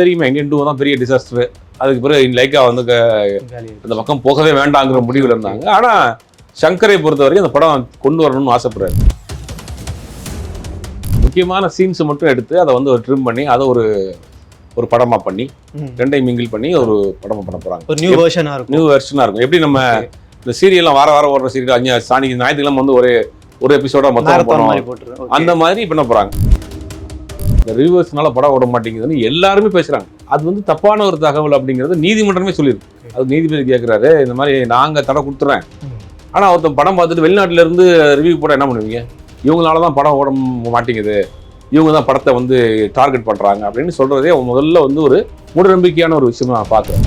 தெரியுமா Indian two தான் பெரிய டிசாஸ்டர் அதுக்கு பிறகு லைக்கா வந்து அந்த பக்கம் போகவே வேண்டாங்கிற முடிவில் இருந்தாங்க. ஆனா சங்கரை பொறுத்த வரைக்கும் அந்த படம் கொண்டு வரணும்னு ஆசைப்படுறாரு. முக்கியமான சீன்ஸ் மட்டும் எடுத்து அதை வந்து ஒரு ட்ரிம் பண்ணி அதை ஒரு ஒரு படமா பண்ணி. ரெண்டையும் மிங்கிள் பண்ணி ஒரு படமா பண்ண போறாங்க. ஒரு நியூ வெர்ஷனா இருக்கும். நியூ வெர்ஷனா இருக்கும். எப்படி நம்ம இந்த சீரியல்லாம் வார வாரம் ஓடுற சீரியல் அஞ்சு சாணி ஞாயிற்றுக்கிழமை வந்து ஒரு ஒரு எபிசோட மொத்தம் அந்த மாதிரி பண்ண போறாங்க? இந்த ரிவர்ஸ்னால படம் ஓட மாட்டேங்குதுன்னு எல்லாருமே பேசுறாங்க. அது வந்து தப்பான ஒரு தகவல் அப்படிங்கிறது நீதிமன்றமே சொல்லியிருக்கு அது நீதிபதி கேட்குறாரு இந்த மாதிரி நாங்க தடை கொடுத்துறேன். ம். ஆனா ஒருத்தன் படம் பார்த்துட்டு வெளிநாட்டுல இருந்து ரிவ்யூ போட என்ன பண்ணுவீங்க? இவங்களால தான் படம் ஓட மாட்டேங்குது. இவங்க தான் படத்தை வந்து டார்கெட் பண்றாங்க அப்படின்னு சொல்றதே முதல்ல வந்து ஒரு மூடநம்பிக்கையான ஒரு விஷயமா நான் பார்க்குறேன்.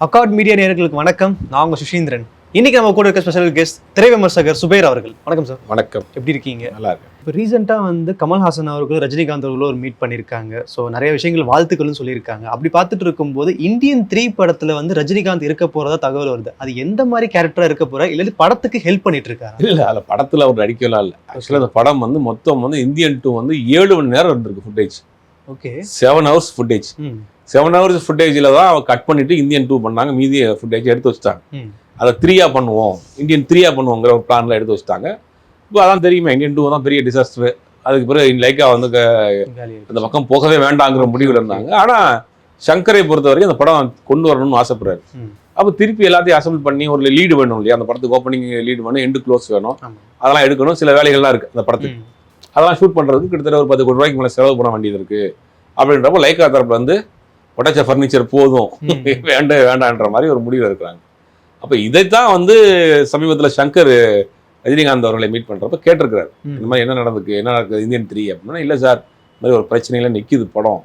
அக்கார்ட் மீடியா நேயர்களுக்கு வணக்கம். நான் உங்க சுஷீந்திரன். இன்னைக்கு நம்ம கூட இருக்க ஸ்பெஷல் கெஸ்ட் திரை விமர்சகர் சுபேர் அவர்கள். வணக்கம் சார் வணக்கம். எப்படி இருக்கீங்க? நல்லா இருக்கு இப்போ ரீசெண்டாக வந்து கமல்ஹாசன் அவர்களும் ரஜினிகாந்த் அவர்களும் ஒரு மீட் பண்ணியிருக்காங்க ஸோ நிறைய விஷயங்கள் வாழ்த்துக்கள்னு சொல்லியிருக்காங்க. அப்படி பார்த்துட்டு இருக்கும்போது இந்தியன் த்ரீ படத்துல வந்து ரஜினிகாந்த் இருக்க போறதா தகவல் வருது. அது எந்த மாதிரி கேரக்டரா இருக்க போறா? இல்லாட்டி படத்துக்கு ஹெல்ப் பண்ணிட்டு இருக்காரு? இல்ல அதுல படத்துல அவர் நடிக்கலாம் இல்ல ஆக்சுவலா அந்த படம் வந்து மொத்தம் வந்து இந்தியன் டூ வந்து ஏழு மணி நேரம் இருந்திருக்கு footage okay seven hours footage seven hours ஃபுட்டேஜில் தான் அவ கட் பண்ணிட்டு இந்தியன் டூ பண்ணாங்க. மீதி ஃபுட்டேஜ் எடுத்து வச்சுட்டாங்க. அதை த்ரீயா பண்ணுவோம். இந்தியன் த்ரீயா பண்ணுவோங்கிற ஒரு பிளான்ல எடுத்து வச்சுட்டாங்க. இப்போ அதான் தெரியுமா இந்தியன் டூ தான் பெரிய டிசாஸ்டர் அதுக்கு பிறகு லைக்கா வந்து. அந்த பக்கம் போகவே வேண்டாங்கிற முடிவில் இருந்தாங்க. ஆனா சங்கரை பொறுத்த வரைக்கும் அந்த படம் கொண்டு வரணும்னு ஆசைப்படுறாரு. அப்போ திருப்பி எல்லாத்தையும் அசம்பிள் பண்ணி ஒரு லீடு வேணும் இல்லையா? அந்த படத்துக்கு ஓப்பனிங் லீடு வேணும் எண்டு க்ளோஸ் வேணும். அதெல்லாம் எடுக்கணும். சில வேலைகள்லாம் இருக்கு அந்த படத்துக்கு. அதெல்லாம் ஷூட் பண்றதுக்கு கிட்டத்தட்ட ஒரு பத்து கோடி ரூபாய்க்கு மேலே செலவு பண்ண வேண்டியது இருக்கு. அப்படின்றப்ப லைக்கா தரப்புல வந்து உடைச்ச ஃபர்னிச்சர் போதும். வேண்ட வேண்டான்ற மாதிரி ஒரு முடிவில் இருக்கிறாங்க அப்போ இதைத்தான் வந்து சமீபத்தில் சங்கர் ரஜினிகாந்த் அவர்களை மீட் பண்றப்ப கேட்டிருக்கிறாரு. இந்த மாதிரி என்ன நடந்துக்கு என்ன நடக்குது? இந்தியன் த்ரீ அப்படின்னா இல்லை சார் இந்த மாதிரி ஒரு பிரச்சனையில நிற்கிது படம்.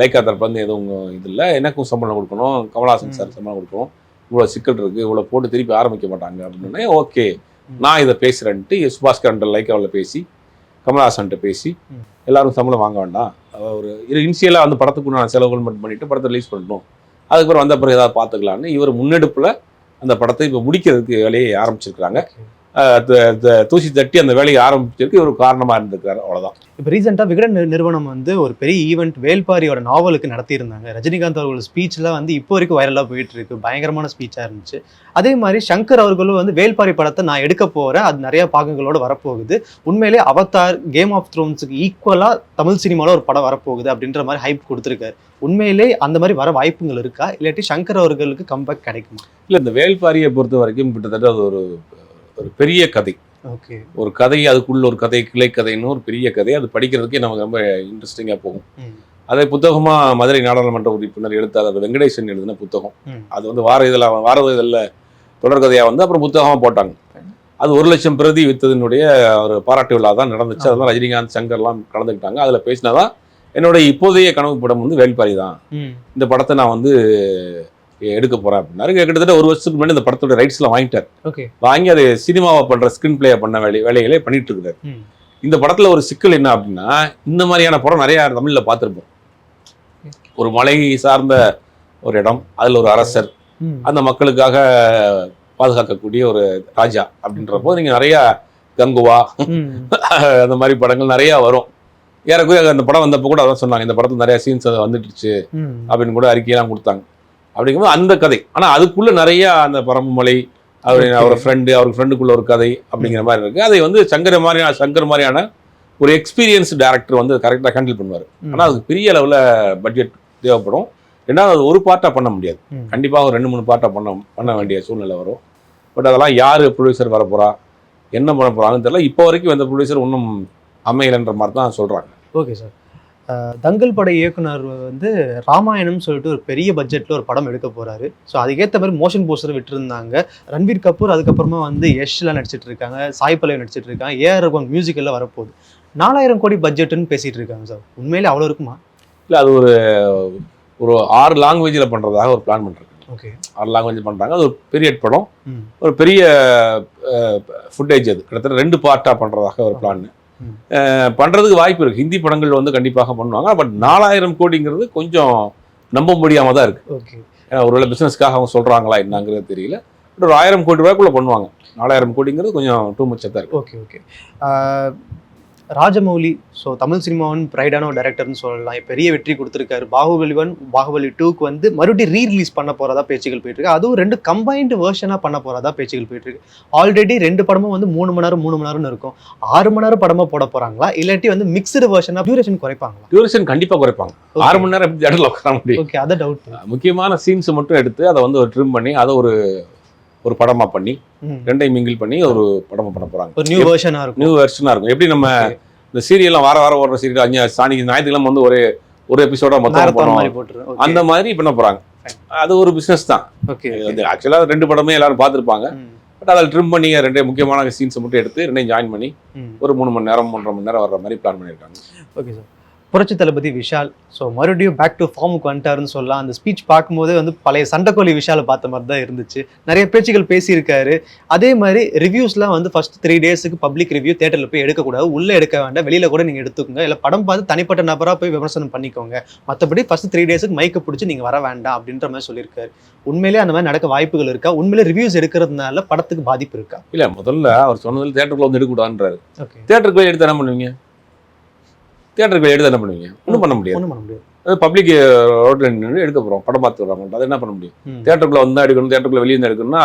லைக்கா தரப்பு வந்து எதுவும் இது இல்லை. எனக்கும் சம்பளம் கொடுக்கணும். கமலஹாசன் சார் சம்பளம் கொடுக்கணும். இவ்வளோ சிக்கல் இருக்கு. இவ்வளோ போட்டு திருப்பி ஆரம்பிக்க மாட்டாங்க. அப்படின்னே ஓகே. நான் இதை பேசுகிறேன்ட்டு சுபாஸ்கரன் லைக்காவில் பேசி கமலஹாசன்ட்ட பேசி. எல்லாரும் சம்பளம் வாங்க வேண்டாம். ஒரு இனிஷியலாக வந்து படத்துக்கு நான் செலவுகள் மட்டும் பண்ணிட்டு படத்தை ரிலீஸ் பண்ணணும் அதுக்கப்புறம் வந்த பிறகு ஏதாவது பார்த்துக்கலான்னு இவர் முன்னெடுப்பில் அந்த படத்தை இப்போ முடிக்கிறதுக்கு வேலையை ஆரம்பிச்சிருக்கிறாங்க. தூசி தட்டி அந்த வேலையை ஆரம்பிச்சிருக்கு இவர் காரணமாக இருந்திருக்காரு. அவ்வளோதான் இப்போ ரீசெண்டாக விகடன் நிறு- நிறுவனம் வந்து ஒரு பெரிய ஈவெண்ட் வேல்பாரியோட நாவலுக்கு நடத்தியிருந்தாங்க. ரஜினிகாந்த் அவர்கள் ஸ்பீச்லாம் வந்து இப்போ வரைக்கும் வைரலாக போயிட்டு இருக்கு. பயங்கரமான ஸ்பீச்சாக இருந்துச்சு. அதே மாதிரி சங்கர் அவர்களும் வந்து வேல்பாரி படத்தை நான் எடுக்க போறேன். அது நிறைய பாகங்களோட வரப்போகுது. உண்மையிலே அவதார் கேம் ஆஃப் த்ரோன்ஸுக்கு ஈக்குவலாக தமிழ் சினிமாவில் ஒரு படம் வரப்போகுது அப்படின்ற மாதிரி ஹைப் கொடுத்துருக்காரு. உண்மையிலே அந்த மாதிரி வர வாய்ப்புகள் இருக்கா? இல்லாட்டி சங்கர் அவர்களுக்கு கம்பேக் கிடைக்குமா? இல்லை இந்த வேல்பாரியை பொறுத்த வரைக்கும் கிட்டத்தட்ட அது ஒரு ஒரு பெரிய கதை. ஓகே. ஒரு கதை அதுக்குள்ள ஒரு கதை கிளை கதைன்னு ஒரு பெரிய கதை அது படிக்கிறதுக்கே நமக்கு ரொம்ப இன்ட்ரெஸ்டிங்காக போகும். அதை புத்தகமா மதுரை நாடாளுமன்ற உறுப்பினர் எழுத்தாளர் வெங்கடேசன் எழுதின புத்தகம். அது வந்து வார இதழ வார இதழில் தொடர்கதையா வந்து அப்புறம் புத்தகமா போட்டாங்க. அது ஒரு லட்சம் பிரதி வித்ததனுடைய ஒரு பாராட்டு விழா தான் நடந்துச்சு. அதெல்லாம் ரஜினிகாந்த் சங்கர்லாம் கலந்துக்கிட்டாங்க. அதுல பேசினாதான் என்னோட இப்போதைய கனவு படம் வந்து வேல்பாரி தான். இந்த படத்தை நான் வந்து எடுக்க போறேன் அப்படின்னாரு. கிட்டத்தட்ட ஒரு வருஷத்துக்கு முன்னாடி இந்த படத்தோட ரைட்ஸ்லாம் வாங்கிட்டார். ஓகே. வாங்கி அதை சினிமாவை பண்ற ஸ்கிரீன் பிளே பண்ண வேலை வேலைகளே பண்ணிட்டு இருக்கிறார். ம். இந்த படத்துல ஒரு சிக்கல் என்ன அப்படின்னா இந்த மாதிரியான படம் நிறைய தமிழ்ல பார்த்திருப்போம். ஒரு மலை சார்ந்த ஒரு இடம் அதுல ஒரு அரசர் அந்த மக்களுக்காக பாதுகாக்கக்கூடிய ஒரு ராஜா அப்படின்றப்போ நீங்க நிறைய கங்குவா அந்த மாதிரி படங்கள் நிறைய வரும். ஏறக்குறைய அந்த படம் வந்தப்போ கூட அதான் சொன்னாங்க இந்த படத்துல நிறைய சீன்ஸ் வந்துடுச்சு ம். அப்படின்னு கூட அறிக்கையெல்லாம் கொடுத்தாங்க. அப்படிங்கும்போது அந்த கதை. ஆனா அதுக்குள்ள நிறைய அந்த பரம்புமலை அவர். அவர் ஃப்ரெண்டு அவர் ஃப்ரெண்டுக்குள்ள ஒரு கதை அப்படிங்கிற மாதிரி இருக்கு. அதை வந்து சங்கர் மாதிரியான சங்கர் மாதிரியான ஒரு எக்ஸ்பீரியன்ஸ் டேரக்டர் வந்து கரெக்டாக ஹேண்டில் பண்ணுவார். ம். ஆனா அதுக்கு பெரிய அளவுல பட்ஜெட் தேவைப்படும். ரெண்டாவது அது ஒரு பார்ட்டா பண்ண முடியாது. ம். கண்டிப்பாக ஒரு ரெண்டு மூணு பார்ட்டா பண்ண பண்ண வேண்டிய சூழ்நிலை வரும். பட் அதெல்லாம் யாரு ப்ரொடியூசர் வர போறா என்ன பண்ண போறாங்கன்னு தெரியல. இப்போ வரைக்கும் எந்த ப்ரொடியூசர் இன்னும் அமையலைன்ற மாதிரி தான் சொல்றாங்க. ஓகே சார் தங்கல் பட இயக்குனர் வந்து ராமாயணம் சொல்லிட்டு ஒரு பெரிய பட்ஜெட்ல ஒரு படம் எடுக்க போறாரு. ஸோ அதுக்கேற்ற மாதிரி மோஷன் போஸ்டர் விட்டுருந்தாங்க. ரன்வீர் கபூர் அதுக்கப்புறமா வந்து யஷ்லாம் நடிச்சிட்டு இருக்காங்க சாய் பல்லவி நடிச்சிட்டு இருக்காங்க ஏஆர் ரகுமான் மியூசிக் எல்லாம் வரப்போகுது. நாலாயிரம் கோடி பட்ஜெட்னு பேசிட்டு இருக்காங்க சார் உண்மையிலே அவ்வளோ இருக்குமா? இல்லை அது ஒரு ஒரு ஆறு லாங்குவேஜில் பண்றதாக ஒரு பிளான் பண்றாங்க ஓகே ஆறு லாங்குவேஜ் பண்றாங்க. அது ஒரு பீரியட் படம். ஒரு பெரிய ஃபுட்டேஜ் அது. கிட்டத்தட்ட ரெண்டு பார்ட்டாக பண்றதாக ஒரு பிளான் ம். பண்றதுக்கு வாய்ப்பு இருக்கு. ஹிந்தி படங்கள் வந்து கண்டிப்பாக பண்ணுவாங்க. பட் நாலாயிரம் கோடிங்கிறது கொஞ்சம் நம்ப முடியாம தான் இருக்கு. ஓகே. ஏன்னா ஒருவேளை பிசினஸ்க்காக அவங்க சொல்றாங்களா என்னங்கிறது தெரியல. பட் ஒரு ஆயிரம் கோடி ரூபாய்க்குள்ள பண்ணுவாங்க. நாலாயிரம் கோடிங்கிறது கொஞ்சம் டூ மச்சா தான் இருக்கு. Okay okay. Rajamouli so Tamil சினிமாவின் ப்ரைடான ஒரு டேரக்டர்னு சொல்லலாம். பெரிய வெற்றி கொடுத்துருக்காரு. பாகுபலி ஒன் பாகுபலி டூக்கு வந்து மறுபடியும் ரீ ரிலீஸ் பண்ண போறதா பேச்சுகள் போயிட்டு இருக்கு அதுவும் ரெண்டு கம்பைன்டு வேர்ஷனாக பண்ண போறதா பேச்சுகள் போயிட்டு இருக்கு ஆல்ரெடி ரெண்டு படமும் வந்து மூணு மணி நேரம் மூணு மணி நேரம்னு இருக்கும். ஆறு மணி நேரம் படமா போட போறாங்களா? இல்லாட்டி வந்து மிக்சடு வேர்ஷனாக டியூரேஷன் குறைப்பாங்களா? டியூரேஷன் கண்டிப்பா குறைப்பாங்க. ஆறு மணி நேரம் தேட்டரில் உட்கார முடியும். ஓகே அதை டவுட் முக்கியமான சீன்ஸ் மட்டும் எடுத்து அதை வந்து ஒரு ட்ரிம் பண்ணி அதை ஒரு ஒரு படமா பண்ணி ரெண்டையும் மிங்கிள் பண்ணி ஒரு படமா பண்ண போறாங்க. ஒரு நியூ வேர்ஷனாக இருக்கும். நியூ வெர்ஷனா இருக்கும். எப்படி நம்ம இந்த சீரியல்லாம் வார வாரம் ஓடுற சீரியல் அஞ்சு சாணிக்கு ஞாயிற்றுக்கிழமை வந்து ஒரு ஒரு எபிசோட மொத்தம் போட்டுரு. அந்த மாதிரி பண்ண போறாங்க. அது ஒரு பிசினஸ் தான். ஓகே அது ஆக்சுவலாக ரெண்டு படமே எல்லாரும் பார்த்துருப்பாங்க. பட் அதில் ட்ரிம் பண்ணி ரெண்டே முக்கியமான சீன்ஸை மட்டும் எடுத்து ரெண்டையும் ஜாயின் பண்ணி ஒரு மூணு மணி நேரம் மூன்றரை மணி நேரம் வர்ற மாதிரி பிளான் பண்ணியிருக்காங்க ஓகே சார் புரட்சி தளபதி விஷால். ஸோ மறுபடியும் பேக் டு ஃபார்முக்கு வந்துட்டாருன்னு சொல்லலாம். அந்த ஸ்பீச் பார்க்கும்போதே வந்து பழைய சண்டைக்கோழி விஷாலை பார்த்த மாதிரி தான் இருந்துச்சு. நிறைய பேச்சுகள் பேசியிருக்காரு. அதே மாதிரி ரிவ்யூஸ்லாம் வந்து ஃபர்ஸ்ட் த்ரீ டேஸுக்கு பப்ளிக் ரிவ்யூ தேட்டரில் போய் எடுக்கக்கூடாது. உள்ளே எடுக்க வேண்டாம். வெளியில் கூட நீங்கள் எடுத்துக்கோங்க. இல்லை படம் பார்த்து தனிப்பட்ட நபராக போய் விமர்சனம் பண்ணிக்கோங்க. மற்றபடி ஃபர்ஸ்ட் த்ரீ டேஸுக்கு மைக்கை பிடிச்சி நீங்கள் வர வேண்டாம் அப்படின்ற மாதிரி சொல்லியிருக்காரு. உண்மையிலேயே அந்த மாதிரி நடக்க வாய்ப்புகள் இருக்கா? உண்மையிலே ரிவ்யூஸ் எடுக்கிறதுனால படத்துக்கு பாதிப்பு இருக்கா? இல்லை முதல்ல அவர் சொன்னதில் தேட்டருக்குள்ள வந்து எடுக்கக்கூடாதுன்றாரு. ஓகே தேட்டருக்கு எடுத்து என்ன பண்ணுவீங்க? தேட்டருக்கு எடுத்து என்ன பண்ணுவீங்க? ஒன்றும் பண்ண முடியாது. ஒன்றும் பண்ண முடியாது. அது பப்ளிக் ரோட்ல நின்று எடுக்க போகிறோம் படம் பார்த்து வர்றாங்க அதை என்ன பண்ண முடியும். தேட்டருக்குள்ள வந்தா எடுக்கணும் தேட்டருக்குள்ள வெளியே எடுக்கணும்னா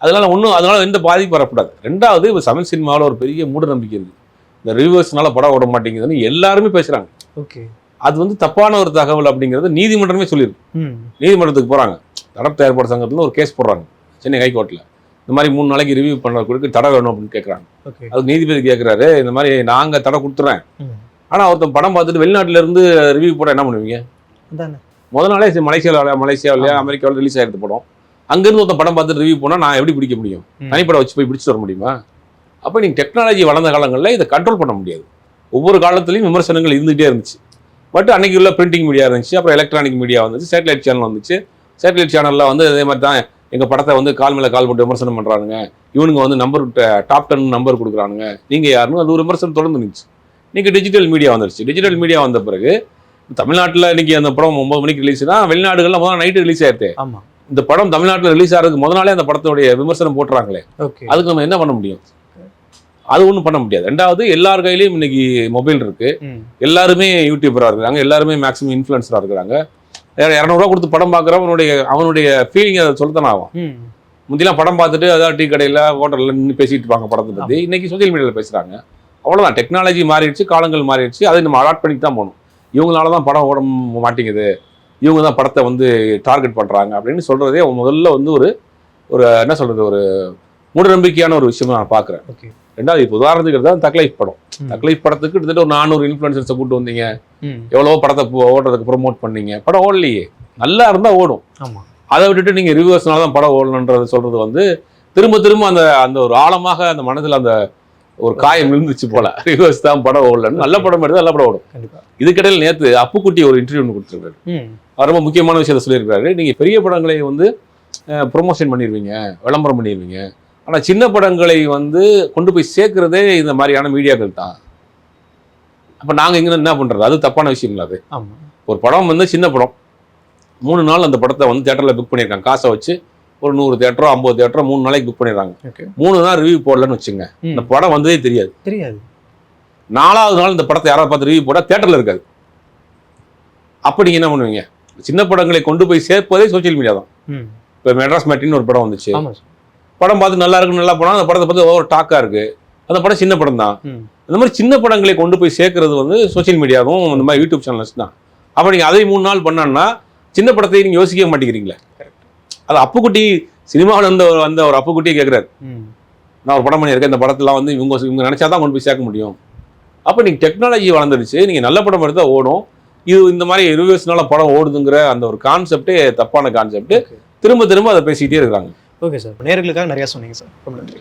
அதனால ஒன்றும் அதனால எந்த பாதிப்பும் வரக்கூடாது. ரெண்டாவது இப்போ தமிழ் சினிமாவில் ஒரு பெரிய மூட நம்பிக்கை இருக்கு. இந்த ரிவர்ஸ்னால படம் ஓட மாட்டேங்குதுன்னு எல்லாருமே பேசுறாங்க. ஓகே. அது வந்து தப்பான ஒரு தகவல் அப்படிங்கிறது நீதிமன்றமே சொல்லியிருக்கு நீதிமன்றத்துக்கு போறாங்க. தடப் தயாரிப்பாளர் சங்கத்துல ஒரு கேஸ் போடுறாங்க. சென்னை ஹைகோர்ட்ல. இந்த மாதிரி மூணு நாளைக்கு ரிவ்யூ பண்ணுறதுக்கு தடை வேணும் அப்படின்னு கேட்குறாங்க அது நீதிபதி கேட்குறாரு இந்த மாதிரி நாங்க தடை கொடுத்துறேன். ம் ஆனா ஒருத்தன் படம் பார்த்துட்டு வெளிநாட்டுல இருந்து ரிவ்யூ போட என்ன பண்ணுவீங்க? அதானே. முத நாளே மலேசியாவில் மலேசியாவிலையா. அமெரிக்காவில் ரிலீஸ் ஆயிடுது படம். அங்கிருந்து ஒருத்தன் படம் பார்த்துட்டு ரிவ்யூ போனா நான் எப்படி பிடிக்க முடியும். தனிப்படம் வச்சு போய் பிடிச்சிட்டு வர முடியுமா? அப்போ நீங்க டெக்னாலஜி வளர்ந்த காலங்களில் இதை கண்ட்ரோல் பண்ண முடியாது. ஒவ்வொரு காலத்துலையும் விமர்சனங்கள் இருந்துகிட்டே இருந்துச்சு. பட் அன்னைக்கு உள்ள பிரிண்டிங் மீடியா இருந்துச்சு அப்புறம் எலக்ட்ரானிக் மீடியா வந்துச்சு சேட்டலைட் சேனல் வந்துச்சு. சேட்டலைட் சேனல்ல வந்து அதே மாதிரி தான் எங்க படத்தை வந்து கால் மேல கால் போட்டு விமர்சனம் பண்றானுங்க. இவனுங்க வந்து நம்பர் டாப் டென் நம்பர் கொடுக்குறானுங்க. நீங்க யாருன்னு அது ஒரு விமர்சனம் தொடர்ந்து இருந்துச்சு இன்னைக்கு டிஜிட்டல் மீடியா வந்துருச்சு. டிஜிட்டல் மீடியா வந்த பிறகு தமிழ்நாட்டில் இன்னைக்கு அந்த படம் ஒன்பது மணிக்கு ரிலீஸ்னா வெளிநாடுகள்ல முதல் நைட்டு ரிலீஸ் ஆயிடுது. ஆமா. இந்த படம் தமிழ்நாட்டில் ரிலீஸ் ஆகிறதுக்கு முத நாளே அந்த படத்துடைய விமர்சனம் போட்டுறாங்களே. ஓகே. அதுக்கு நம்ம என்ன பண்ண முடியும்? அது ஒன்றும் பண்ண முடியாது. ரெண்டாவது எல்லார் கையிலயும் இன்னைக்கு மொபைல் இருக்கு. எல்லாருமே யூடியூபராக இருக்கிறாங்க. எல்லாருமே மேக்ஸிமம் இன்ஃப்ளூயன்சராக இருக்கிறாங்க. இரநூறுவா கொடுத்து படம் பார்க்குறவன் அவனுடைய அவனுடைய ஃபீலிங் அதை சொல்லத்தானே ஆகும். முந்திலாம் படம் பார்த்துட்டு அதாவது டீ கடையில் ஹோட்டலில் நின்று பேசிட்டு இருப்பாங்க படத்தை பற்றி இன்னைக்கு சோஷியல் மீடியாவில் பேசுகிறாங்க அவ்வளோதான் டெக்னாலஜி மாறிடுச்சு காலங்கள் மாறிடுச்சு அதை நம்ம அடாப்ட் பண்ணிட்டு தான் போகணும். இவங்களால தான் படம் ஓட மாட்டேங்குது. இவங்க தான் படத்தை வந்து டார்கெட் பண்ணுறாங்க அப்படின்னு சொல்கிறதே முதல்ல வந்து ஒரு ஒரு என்ன சொல்கிறது ஒரு மூடநம்பிக்கையான ஒரு விஷயமா நான் பார்க்குறேன். ஓகே. ரெண்டாவது இப்போ உதாரணத்துக்கு தான் தக்லைஃப் படம். தக்லைஃப் படத்துக்கு கிட்டத்தட்ட ஒரு நானூறு இன்ஃப்ளூயன்சர்ஸை கூட்டு வந்தீங்க. ம். எவ்வளவோ படத்தை ஓடுறதுக்கு ப்ரோமோட் பண்ணீங்க. படம் ஓடலையே. நல்லா இருந்தால் ஓடும். அதை விட்டுட்டு நீங்கள் ரிவ்யூவர்ஸ்னால தான் படம் ஓடணுன்றது சொல்றது வந்து திரும்ப திரும்ப அந்த அந்த ஒரு ஆழமாக அந்த மனதில் அந்த ஒரு காயம் இருந்துச்சு போல. ரிவ்யூவர்ஸ் தான் படம் ஓடலன்னு. நல்ல படம் எடுத்து நல்ல படம் ஓடும். இதுக்கிடையில் நேற்று அப்புக்குட்டி ஒரு இன்டர்வியூ ஒன்று கொடுத்துருக்காரு. ரொம்ப முக்கியமான விஷயத்த சொல்லியிருக்காரு. நீங்கள் பெரிய படங்களை வந்து ப்ரொமோஷன் பண்ணிடுவீங்க விளம்பரம் பண்ணிடுவீங்க ஆனால் சின்ன படங்களை வந்து கொண்டு போய் சேர்க்கிறதே இந்த மாதிரியான மீடியாக்கள் தான். அப்போ நாங்கள் இங்கே என்ன பண்ணுறது அது தப்பான விஷயங்களா அது? ஆமா. ஒரு படம் வந்து சின்ன படம். மூணு நாள் அந்த படத்தை வந்து தேட்டரில் புக் பண்ணியிருக்காங்க. காசை வச்சு ஒரு நூறு தேட்டரோ ஐம்பது தேட்டரோ மூணு நாளைக்கு புக் பண்ணிடுறாங்க. மூணு நாள் ரிவ்யூ போடலன்னு வச்சுங்க இந்த படம் வந்ததே தெரியாது. தெரியாது. நாலாவது நாள் இந்த படத்தை யாராவது பார்த்து ரிவ்யூ போட்டால் தேட்டரில் இருக்காது. அப்போ நீங்கள் என்ன பண்ணுவீங்க? சின்ன படங்களை கொண்டு போய் சேர்ப்பதே சோஷியல் மீடியா தான். இப்போ மெட்ராஸ் மேட்டின்னு ஒரு படம் வந்துச்சு. படம் பார்த்து நல்லா இருக்கு நல்லா படம் அந்த படத்தை பார்த்து ஓவர் டாக்காக இருக்கு. அந்த படம் சின்ன படம் தான். இந்த மாதிரி சின்ன படங்களை கொண்டு போய் சேர்க்கறது வந்து சோஷியல் மீடியாவும் இந்த மாதிரி யூடியூப் சேனல்ஸ் தான். அப்போ நீங்கள் அதை மூணு நாள் பண்ணான்னா சின்ன படத்தை நீங்கள் யோசிக்கவே மாட்டேங்கிறீங்களே. அது அப்புக்குட்டி சினிமாவில் வந்த ஒரு வந்த ஒரு அப்புக்குட்டியை கேட்குறாரு நான் ஒரு படம் பண்ணியிருக்கேன் இந்த படத்தெல்லாம் வந்து இவங்க இவங்க நினச்சா தான் கொண்டு போய் சேர்க்க முடியும். அப்போ நீங்கள் டெக்னாலஜி வளர்ந்துருச்சு நீங்கள் நல்ல படம் எடுத்தால் ஓடும். இது இந்த மாதிரி ரிவ்யூஸ்னால படம் ஓடுதுங்கிற அந்த ஒரு கான்செப்டே தப்பான கான்செப்ட் திரும்ப திரும்ப அதை பேசிக்கிட்டே இருக்கிறாங்க. ஓகே சார் நேர்களுக்காக நிறைய சொன்னீங்க சார் ரொம்ப நன்றி.